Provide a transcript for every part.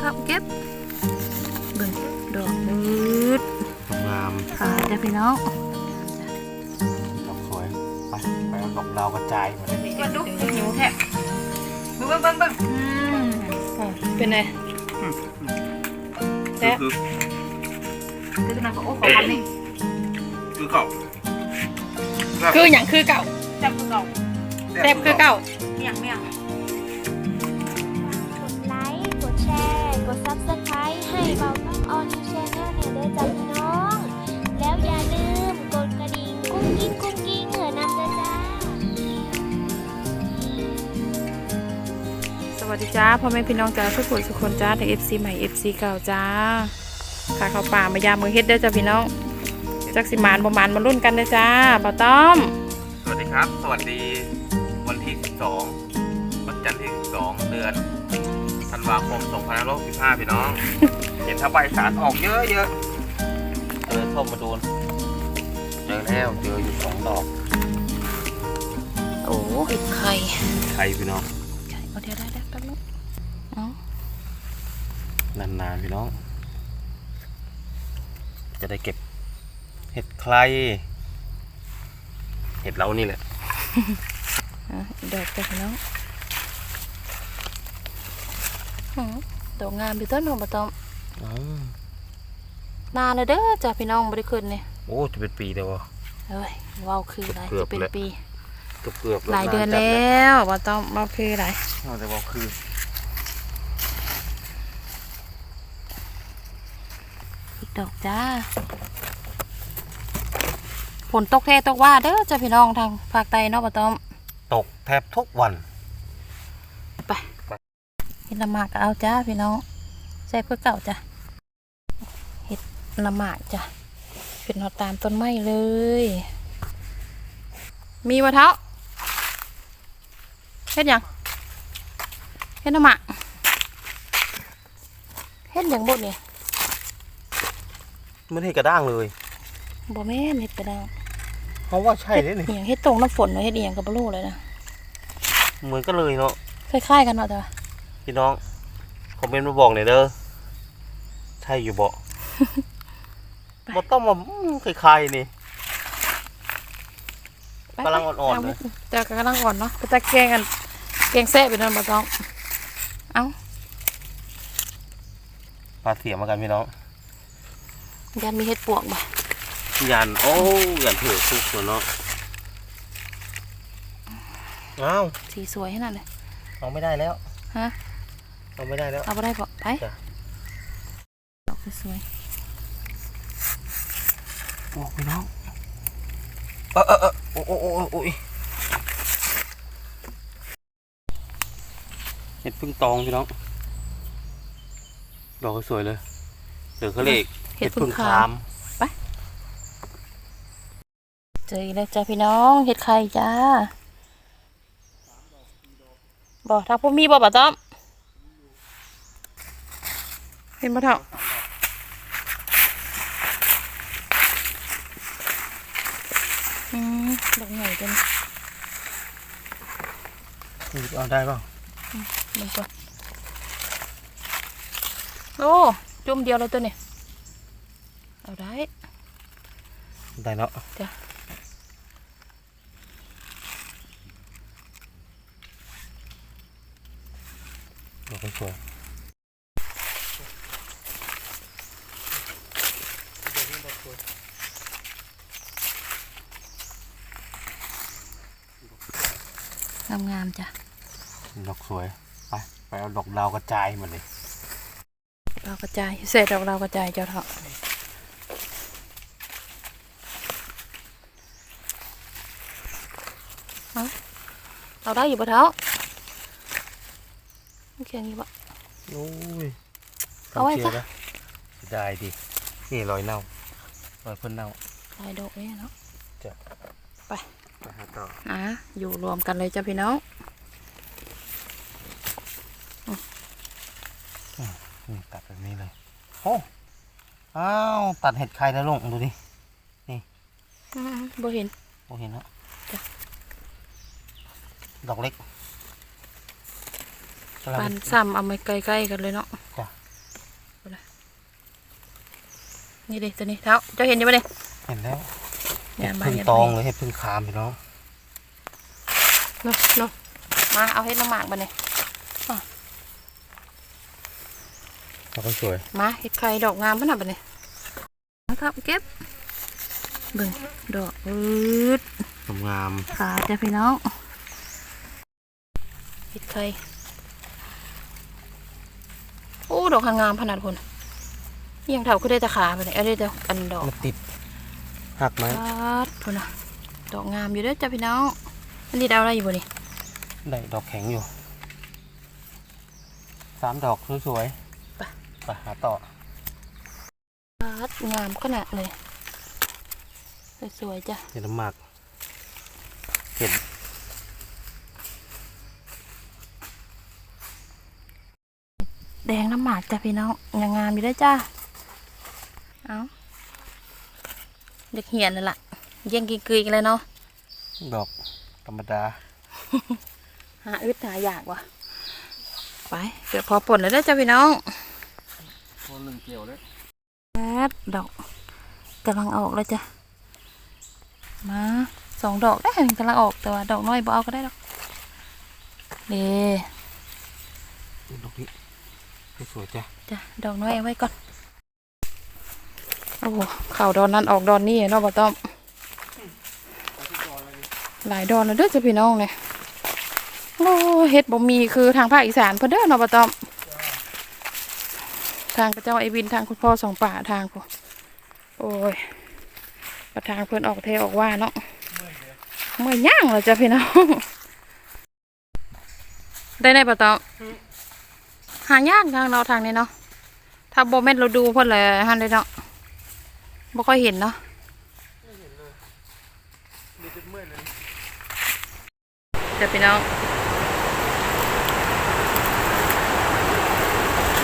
ครับเก็บเบิ่งดอกมืดงามค่ะจ้ะพี่น้องดอกสวยไปไปเอาดอกดาวกระจายมาเลยมาดูหิวแท้เบิ่งเบิ่งเบิ่งอืมเป็นไงแซ่บคือคือมันก็โอ้ขอพันนี่คือเก่าคืออย่างคือเก่าแซ่บคือเก่าแซ่บคือเก่าเมี่ยงเมี่ยง ค์กดแชร์ กด Subscribe ให้เบาต้องออนชแนลเนี่ยเด้อจ้าพี่น้อง แล้วอย่าลืมกดกระดิ่งกุ้งกิ้งกุ้งกิ้งเหอะนำเด้อจ้า สวัสดีจ้าพ่อแม่พี่น้องจ้าทุกคนทุกคนจ้าทั้งเอฟซีใหม่เอฟซีเก่าจ้าค่ะเข้าป่ามายามมือเฮ็ดเด้อจ้าพี่น้องจักสิมานประมาณมารุ่นกันเด้อจ้าบ่าวต้อม สวัสดีครับ สวัสดีวันที่ 12 วันจันทร์ที่ 12 เดือน ธันวาคม2565พี่น้อง เห็นทางใบสารออกเยอะเยอะเจอส้มมาดูนเจอแล้วเจออยู่สองดอก โอ้เห็ดไข่ไข่พี่น้องไข่เอาเดี๋ยวได้ได้แป๊บนึงเอานานๆพี่น้อง จะได้เก็บเห็ดใคร เห็ดเรานี่แหละอะอีกดอกจ้าพี่น้องหือ ดอกงามอยู่ต้นหอมบ่าวต้อมอ๋อนานเลยเด้อจ้าพี่น้องบ่ได้ขึ้นนี่โอ้จะเป็นปีเดียวอะเอ้ยว้าวคืออะไรเกือบจะเป็นแล้วปีเกือบเกือบหลายเดือนแล้วบ่าวต้อมว้าวคืออะไรเราจะบอกคืออีกดอกจ้าฝนตกแท้ตกว่าเด้อจ้าพี่น้องทางภาคใต้เนาะบ่าวต้อมตกแทบทุกวันไป เห็ดละหมากก็เอาจ้าพี่น้องใส่เพื่อเก่าจ้ะเห็ดละหมากจ้ะเป็นหอดตามต้นไม้เลย มีมะเท้าเห็ดหยังเห็ดละหมากเห็ดหยังบดเนี่ยไม่ได้กระด้างเลยบ่แม่นเห็ดกระด้างเพราะว่าใช่เลยนี่เอียงเห็ดตรงน้ำฝนเนาะเห็ดเอียงกับบลูเลยนะเหมือนกันเลยเนาะคล้ายๆกันเนาะจ้ะ พี่น้องคอมเมนต์มาบอกหน่อยเด้อใช่อยู่บ่บ่ต้องมาอืมคล้ายๆนี่ไปกำลังอ่อนๆๆเลยจ้ะกำลังอ่อนเนาะไปตะแกงกันแกงแซ่บไปนั่นบ่ต้องเอ้าปลาเสียมากันพี่น้องยันมีเห็ดปวกบ่ยันโอ้ยันถือทุกตัวเนาะอ้าวสีสวยขนาดเลยเอาไม่ได้แล้วฮะ เอาไม่ได้แล้ว เอาไปได้ปะไปจ้ะ ดอกสวยโอ้พี่น้องเออเออเออโอ้โอ้โอ้โอ้โอ้ยเห็ดพึ่งตองพี่น้อง ดอกสวยเลยเดี๋ยวเขาเรียกๆเห็ดพึ่งคามมเจออีกแล้วจ้าพี่น้องเห็ดไข่จ้าบอกถ้าพวกมีบอกบ่ต้อมเห็นบ่เท่าอืมดอกใหญ่จังเอาได้เปล่ามันก่อนโอ้จุ่มเดียวเลยตัวนี้เอาได้ ได้เนาะจ้ะดอกสวย งามๆจ้ะดอกสวย ไป ไปเอาดอกดาวกระจายมาเลยเรากระจายเสร็จดอกเรากระจายเจ้าเถาะเอาเอาได้อยู่ปะเท้าโอเคนี่ปะโอ้ยเอาไว้ทำชียซะร์นะได้ดินี่รอยเน่ารอยเพิ่นเน่าลายดอกเนี่ยเนาะไป ไอะอยู่รวมกันเลยจ้าพี่น้องนี่ตัดแบบนี้เลยโอ้อ้าวตัดเห็ดใครแล้วลงดูดินี่บเห็นบเห็นแล้วดอกเล็กปันซ้ำเอามาใกล้ๆกันเลยเนาะนี่ดิตัวนี้เท้าเจ้าเห็นยังไงเห็นแล้ว ยามบ้าพึ่งยามตองบ้านเลยเห็ดพึ่งคามพี่น้องเนาะเนาะมาเอาเห็ดน้ำหมากมาเนี่ยแล้วก็สวย มาเห็ดไข่ดอกงามขนาดนี้นะครับเก็บเบิ่งดอกอืดงามขาจ้ะพี่น้องเห็ดไข่โอ้ดอกงามขนาดคนยังเท่าก็ได้แต่ขาไปเลยเอาได้แต่อันดอกมันติด หักไหมปัดพุ่นนะดอกงามอยู่เด้อจ้ะพี่น้องอันนี้ดาวอะไรอยู่บ่นี่ได้ดอกแข็งอยู่สามดอกสวยๆไปหาต่อปัดงามขนาดเลย สวยๆจ้ะเห็ดน้ำหมากเห็ดแดงน้ำหมากจ้ะพี่น้องยังงามอยู่เด้อจ้า เอา เด็กเหียนนั่นล่ะเยี่ยงกีกรีกันเลยเนาะดอกธรรมดา หาอึดหาอยากว่ะไปเกือบพอผลแล้วเด้อจ้ะพี่น้องคนหนึ่งเกี่ยวเลยแป๊ดดอกกำลังออกแล้วจ้ะมาสองดอกได้กำลังออกแต่ว่าดอกน้อยบ่เอาก็ได้ดอกเด้ดอกนี้สวยๆจ้ะจ้ะดอกน้อยเอาไว้ก่อนโอ้โหเข่าดอนนั้นออกดอนนี่เนาะบ่ต้อมหลายดอนแล้วเด้อจ้ะพี่น้องเนี่ยโอ้เฮ็ดบ่มีคือทางภาคอีสานเพิ่นเด้อเนาะบ่ต้อมทางพระเจ้าไอวินทางคุณพ่อสองป่าทางกูโอ้ยประทางเพิ่นออกเทออกว่าเนาะเมื่อยย่างเหรอจ้ะพี่น้องได้ในปะตองหายากทางเราทางนี้เนาะถ้าโบเม็ดเราดูเพิ่นเลยฮันเลยเนาะ บ่ค่อยเห็นเนาะจ้ะพี่น้อง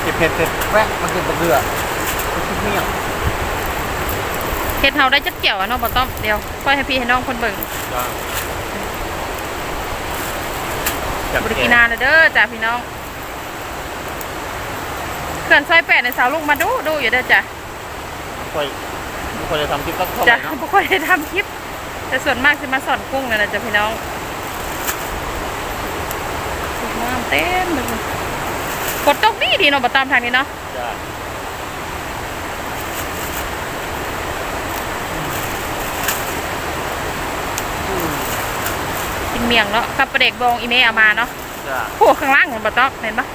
เก็บเห็ดเสร็จแวะมาเก็บตะเกือไปคิดเมี่ยงเฮ็ดเฮาได้จักเกี่ยวอะเนาะบ่ต้อมเดี๋ยวค่อยให้พี่ให้น้องเพิ่นเบิ่งจ้าบริกินานเลยเด้อจ้ะพี่น้องเขื่อนซอยแปดในสาวลูกมาดูดูอยู่เด้อจ้ะค่อยไม่ ค่อยจะทำคลิปสักเท่าไหจ้ะร่เนาะบ่ค่อยได้ทำคลิป แต่ส่วนมากจะมาสอนกุ้งนั่นแหละจ้ะพี่น้องสวยงามเต็มเลยฝนตกดีดีเนาะบ่ตามทางนี้เนาะจ้ากินเมียงเนาะกับประเด็กบองอีเมเอามาเนาะ จ้าโอ้ข้างล่างมันบ่ต้องเห็นปะ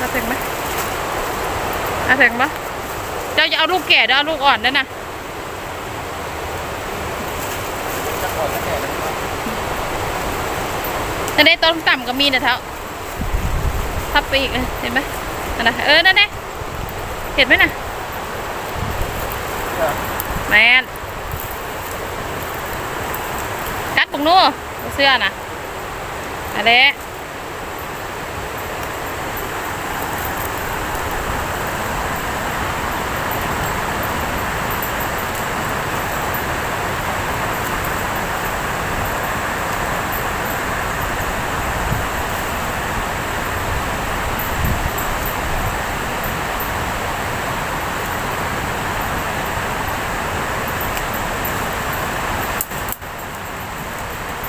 น่าถึงไหมน่าถึงปะเจ้าจะเอาลูกแก่เด้อเอาลูกอ่อนด้อนะจะก่อนะแก่แล้วเนะนั่นได้ต้นต่ำก็มีนะเท้าทับไปอีกเลยเห็นไหมอันนะเออ นั่นน่เห็นไหมน่ะแมนกัดปุงนู้เสื้อน่ะอะไร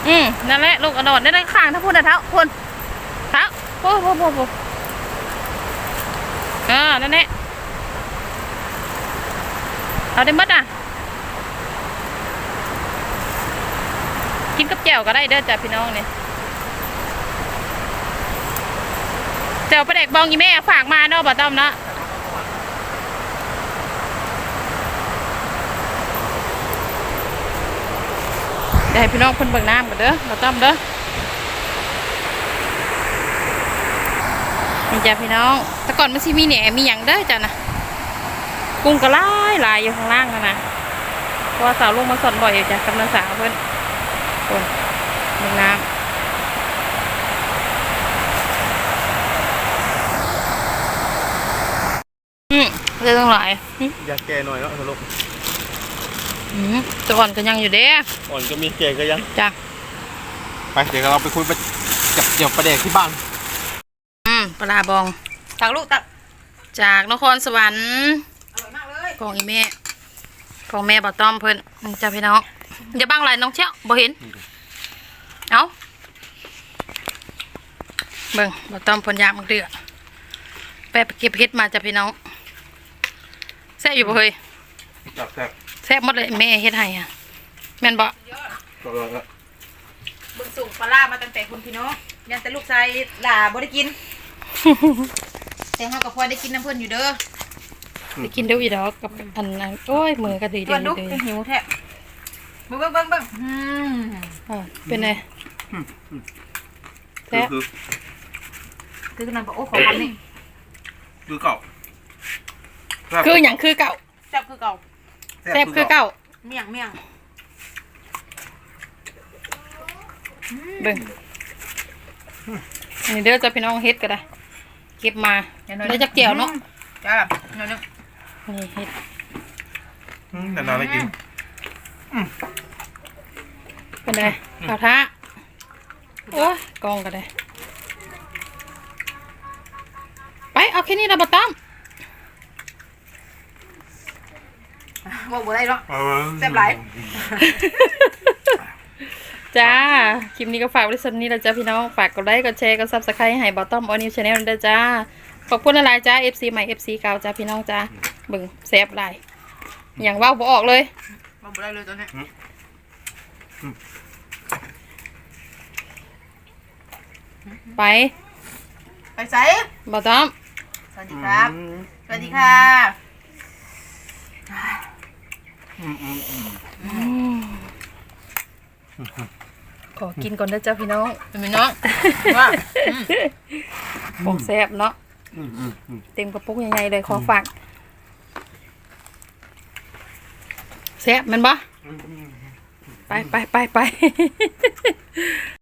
อืมนั่นแหละลูกกระโดดได้ได้ข้างถ้าพูดนะเท้าพูดเท้าพูดพูดพูดพูดเออนั่นแหละเอาได้หมดอะ กินกับแจ่วก็ได้เด้อจ้ะพี่น้องเนี่ยแจ่วปลาเด็กบองอีแม่ฝากมาเนาะบ่ต้อมเนาะ เดี๋ยวให้พี่น้องเพิ่นเบิ่งน้ำกันเด้อบ่ต้อมเด้อนี่จ้ะพี่น้องแต่ก่อนมันสิมีแหนมีหยังเด้อจ้ะนะกุ้งก็หลายลายอยู่ข้างล่างนั่นะเพราะว่าสาวลุงมาสอนบ่อยอยู่จ้ะกำลังสาวเพิ่นโอ้ยลงน้ำอืมเรื่องหลายอืมอยากแก่หน่อยเนาะสรุป อืมแตะก่อนก็ยังอยู่เด้อ่อนก็มีแก่ก็ยังจ้ะไปเดี๋ยวเราไปคุยไปจับเกี่ยวประเด็กที่บ้านอืมปลาบองตักลูกตักจากนครสวรรค์ของอีแม่ของแม่บ่ต้อมเพิ่นนี่จ้าพี่น้องอย่าบังไหลน้องเชี่ยวบ่เห็นเอาเบิ่งบ่ต้อมเพิ่นยากมักเดือแปะไปเก็บเฮ็ดมาจ้ะพี่น้องแซ่บอยู่บ่เฮ้ยจับแซ่บแซ่บหมดเลยแม่เฮ็ดให้อะแม่นบ่ก็เลยละเบิ่งส่งปลาล่ามาตั้งแต่คุณพี่น้องยันแต่ลูกชายหล่าบ่ได้กิน แต่เฮากับพ่อได้กินน้ำเพิ่นอยู่เด้อไปกินเดี๋ยวอีดอกกับอันนั้นโอ้ยมือก็ดีตัเดีวยวลูกเลยหิวแท้เบิ่งเบิ่งเบิ่งเบิ่งอืมอ่าเป็นไงคือแซ่บคือคือนั่นบ่โอ้ขอคำนี้คือเก่าแซ่บคือหยังคือเก่าแซ่บคือเก่า แซ่บคือเก่าเมี่ยงเมี่ยงเบิ่งอันนี้เด้อจ้ะพี่น้องเฮ็ดก็ได้ เก็บมาได้จักแก้วเนาะจ้าเนาะเนาะนี่เฮ็ดอืมนานๆได้กินเป็นไงข้าวท้าโอ้ยกองก็ได้ ไปเอาแค่นี้ละบ่ต้อม บ่บ่ได้เนาะเออแซ่บหลายจ้า คลิปนี้ก็ฝากไว้สำนี้แล้วจ้าพี่น้อง ฝากกดไลค์ กดแชร์ กดซับสไครต์ให้บอตตอมออนิวชาแนลด้วยจ้า ขอบคุณหลายๆจ้า FC ใหม่ FC เก่าจ้าพี่น้องจ้าเบิ่งแซ่บหลายอย่างเว้าบ่ออกเลยบ่บ่ได้เลยตอนนี้ไป ไปไสบอตอมสวัสดีครับอืมสวัสดีค่ะ อืมอืมอืม ขอกินก่อนนะจ้าพี่น้องเป็นพี่น้องว่าของแซ่บเนาะอืมอืมอืมเต็มกระปุกใหญ่ๆเลยขอฝากแซ่บแมันบ่อืมอืม ไปไปไปไป